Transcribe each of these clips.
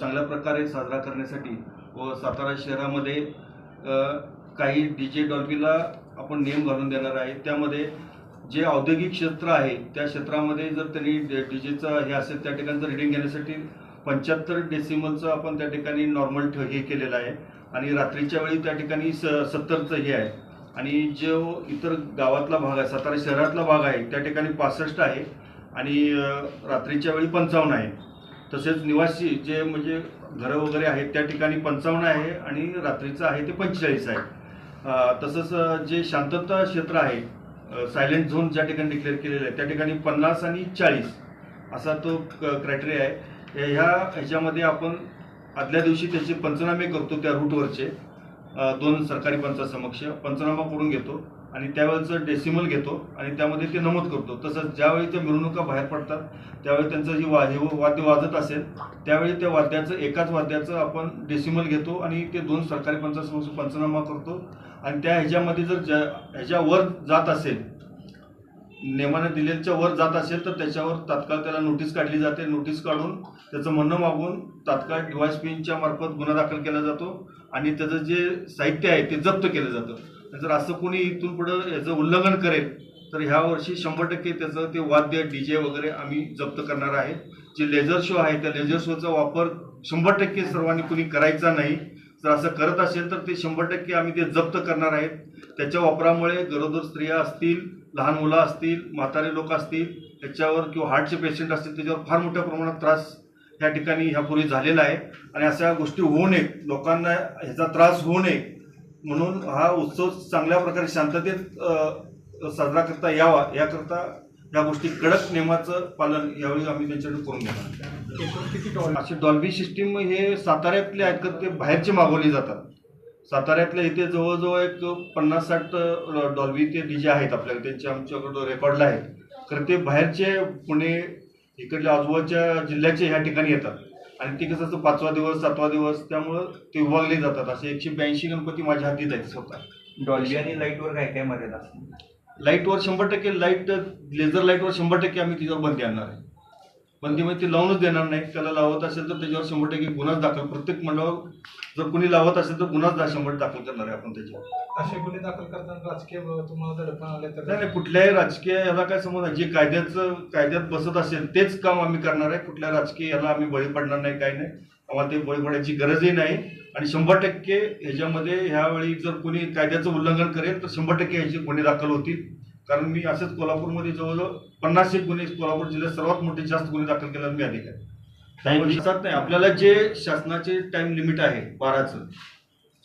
चांगल्या प्रकारे साजरा करण्यासाठी व सातारा शहरामध्ये काही डी जे डॉल्बीला आपण नियम घालून देणार आहे. त्यामध्ये जे औद्योगिक क्षेत्र आहे त्या क्षेत्रामध्ये जर त्यांनी डी जेचं हे असेल त्या ठिकाणचं रिडिंग घेण्यासाठी पंच्याहत्तर डेसिमलचं आपण त्या ठिकाणी नॉर्मल ठ हे केलेलं आहे. आणि रात्रीच्या वेळी त्या ठिकाणी स सत्तरचं हे आहे. आणि जो इतर गावातला भाग आहे सातारा शहरातला भाग आहे त्या ठिकाणी पासष्ट आहे. आणि रात्रीच्या वेळी पंचावन्न आहे. तसेच निवासी जे म्हणजे घरं वगैरे आहेत त्या ठिकाणी पंचावन्न आहे आणि रात्रीचं आहे ते पंचेचाळीस आहे. तसंच जे शांतता क्षेत्र आहे सायलेंट झोन ज्या ठिकाणी डिक्लेअर केलेलं आहे त्या ठिकाणी पन्नास आणि चाळीस असा तो क्रायटेरिया आहे. ह्या ह्याच्यामध्ये आपण आदल्या दिवशी त्याचे पंचनामे करतो त्या रूटवरचे दोन सरकारी पंचासमक्ष पंचनामा करून घेतो. आणि त्यावेळेचं डेसिमल घेतो आणि त्यामध्ये ते नमूद करतो. तसंच ज्यावेळी त्या मिरवणुका बाहेर पडतात त्यावेळी त्यांचं जे वा वाद्य वाजत असेल त्यावेळी त्या वाद्याचं एकाच वाद्याचं आपण डेसिमल घेतो आणि ते दोन सरकारी पंचासमक्ष पंचनामा करतो. आणि त्या ह्याच्यामध्ये जर ज्या ह्याच्यावर जात असेल नेमाने दिलेलच्या वर जात असेल तर त्याच्यावर तात्काळ त्याला नोटीस काढली जाते. नोटीस काढून त्याचं म्हणणं मागून तात्काळ डिवाइस पिनच्या मार्फत गुन्हा दाखल केला जातो आणि त्याचं जे साहित्य आहे ते जप्त केलं जातं. जर असं कोणी इथून पुढं याचं उल्लंघन करेल तर ह्या वर्षी शंभर टक्के त्याचं ते वाद्य डी जे वगैरे आम्ही जप्त करणार आहे. जे लेझर शो आहे त्या लेझर शोचा वापर शंभर टक्के सर्वांनी कुणी करायचा नाही. जर असं करत असेल तर ते शंभर टक्के आम्ही ते जप्त करणार आहेत. त्याच्या वापरामुळे गरोदर स्त्रिया असतील लहान मुलं असतील म्हातारे लोक असतील त्याच्यावर किंवा हार्टचे पेशंट असतील त्याच्यावर फार मोठ्या प्रमाणात त्रास या ठिकाणी ह्यापूर्वी झालेला आहे. आणि अशा गोष्टी होऊ नयेत. लोकांना ह्याचा त्रास होऊ नये. म्हणून हा उत्सव चांगल्या प्रकारे शांततेत साजरा करता यावा याकरता या गोष्टी कडक नियमाचं पालन यावेळी आम्ही त्यांच्याकडे करून घेणार अशी असे डॉल्बी सिस्टीम हे साताऱ्यातले आहेत का ते बाहेरचे मागवले जातात. साताऱ्यातल्या इथे जवळजवळ एक पन्नास साठ डॉल्बी ते डीजे आहेत आपल्याकडे त्यांचे आमच्याकडं रेकॉर्डला आहेत तर ते बाहेरचे पुणे इकडल्या आजूबाजूच्या जिल्ह्याचे ह्या ठिकाणी येतात. आणि ते कसं असतं पाचवा दिवस सातवा दिवस त्यामुळं ते विभागले जातात. असे एकशे ब्याऐंशी गणपती माझ्या हातीत आहेत स्वतः. डॉल्बी आणि लाईटवर काय काय मर्यादा असते लाईटवर शंभर टक्के लाइट लेझर लाईटवर शंभर टक्के आम्ही तिच्यावर बंदी आणणार आहे. बंदी म्हणजे ती लावूनच देणार नाही. त्याला लावत असेल तर त्याच्यावर शंभर टक्के गुन्हाच दाखल. प्रत्येक मंडळावर जर कुणी लावत असेल तर गुन्हाच शंभर दाखल करणार आहे आपण त्याच्यावर. असे गुन्हे दाखल करताना राजकीय तुम्हाला दडपण आले तर? नाही नाही कुठल्याही राजकीय याला काय समज जे कायद्याचं कायद्यात बसत असेल तेच काम आम्ही करणार आहे. कुठल्या राजकीय याला आम्ही बळी पडणार नाही काही नाही. आम्हाला ते बळी पडायची गरजही नाही. आणि शंभर टक्के ह्याच्यामध्ये ह्यावेळी जर कोणी कायद्याचं उल्लंघन करेल तर शंभर टक्के ह्याचे गुन्हे दाखल होतील. कारण मी असंच कोल्हापूरमध्ये जवळजवळ पन्नास एक गुन्हे कोल्हापूर जिल्ह्यात सर्वात मोठे जास्त गुन्हे दाखल केल्यात मी अधिक आहे नाही आपल्याला जे शासनाचे टाइम लिमिट आहे बाराचं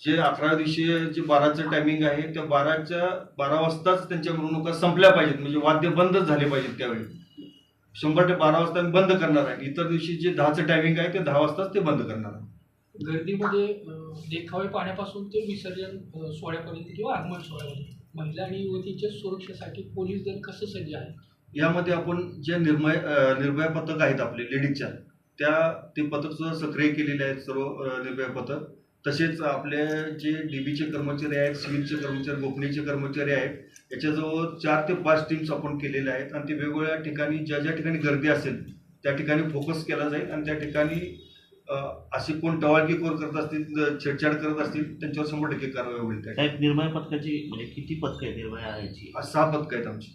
जे अकरा दिवशी जे बाराचं टायमिंग आहे त्या बाराच्या बारा वाजताच त्यांच्या मिरवणुका संपल्या पाहिजेत म्हणजे वाद्य बंदच झाले पाहिजेत त्यावेळी. शंभर ते बारा वाजता बंद करणार आहे इतर दिवशी जे दहाचं टायमिंग आहे ते दहा वाजताच ते बंद करणार आहे. गर्दीमध्ये देखावे पाहण्यापासून ते विसर्जन सोहळ्यापर्यंत किंवा आगमन सोहळ्यापर्यंत? महिला आणि युवतीच्या सुरक्षेसाठी पोलीस दल कसं सज्ज आहे? यामध्ये आपण जे निर्भय निर्भया पथक आहेत आपले लेडीजच्या त्या ते पथक सुद्धा सक्रिय केलेले आहेत सर्व निर्भया पथक. तसेच आपले जे डीबीचे कर्मचारी आहेत सिव्हिलचे कर्मचारी गोपनीयचे कर्मचारी आहेत याच्याजवळ चार ते पाच टीम्स आपण केलेल्या आहेत. आणि ते वेगवेगळ्या ठिकाणी ज्या ज्या ठिकाणी गर्दी असेल त्या ठिकाणी फोकस केला जाईल. आणि त्या ठिकाणी अशी कोण टवाळकीखोर करत असतील छेडछाड करत असतील त्यांच्यावर शंभर टक्के कारवाई होईल त्या साहेब निर्भया पथकाची म्हणजे किती पथकं आहेत निर्भया याची सहा पथक आहेत आमची.